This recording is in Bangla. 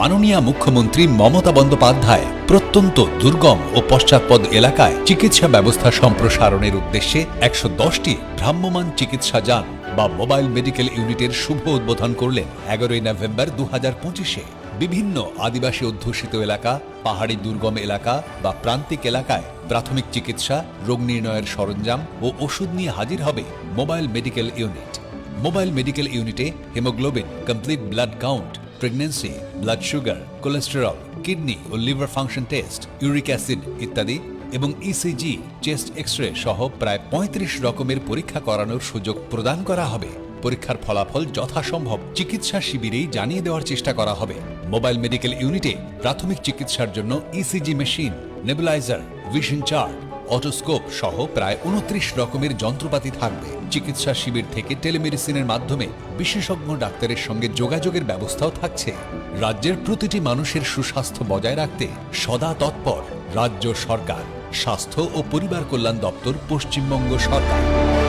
মাননীয় মুখ্যমন্ত্রী মমতা বন্দ্যোপাধ্যায় প্রত্যন্ত দুর্গম ও পশ্চাৎপদ এলাকায় চিকিৎসা ব্যবস্থা সম্প্রসারণের উদ্দেশ্যে একশো দশটি ভ্রাম্যমান চিকিৎসা যান বা মোবাইল মেডিকেল ইউনিটের শুভ উদ্বোধন করলেন এগারোই নভেম্বর দু হাজার পঁচিশে। বিভিন্ন আদিবাসী অধ্যুষিত এলাকা, পাহাড়ি দুর্গম এলাকা বা প্রান্তিক এলাকায় প্রাথমিক চিকিৎসা, রোগ নির্ণয়ের সরঞ্জাম ও ওষুধ নিয়ে হাজির হবে mobile medical unit. Mobile medical ইউনিটে haemoglobin, complete blood count pregnancy blood sugar cholesterol kidney ও liver function test uric acid ইত্যাদি এবং ইসিজি চেস্ট এক্স রে সহ প্রায় পঁয়ত্রিশ রকমের পরীক্ষা করানোর সুযোগ প্রদান করা হবে। পরীক্ষার ফলাফল যথাসম্ভব চিকিৎসা শিবিরেই জানিয়ে দেওয়ার চেষ্টা করা হবে। মোবাইল মেডিকেল ইউনিটে প্রাথমিক চিকিৎসার জন্য ECG machine, nebuliser, vision chart, otoscope সহ প্রায় উনত্রিশ রকমের যন্ত্রপাতি থাকবে। চিকিৎসা শিবির থেকে টেলিমেডিসিনের মাধ্যমে বিশেষজ্ঞ ডাক্তারের সঙ্গে যোগাযোগের ব্যবস্থাও থাকছে। রাজ্যের প্রতিটি মানুষের সুস্বাস্থ্য বজায় রাখতে সদা তৎপর। রাজ্য সরকার, স্বাস্থ্য ও পরিবার কল্যাণ দপ্তর, পশ্চিমবঙ্গ সরকার।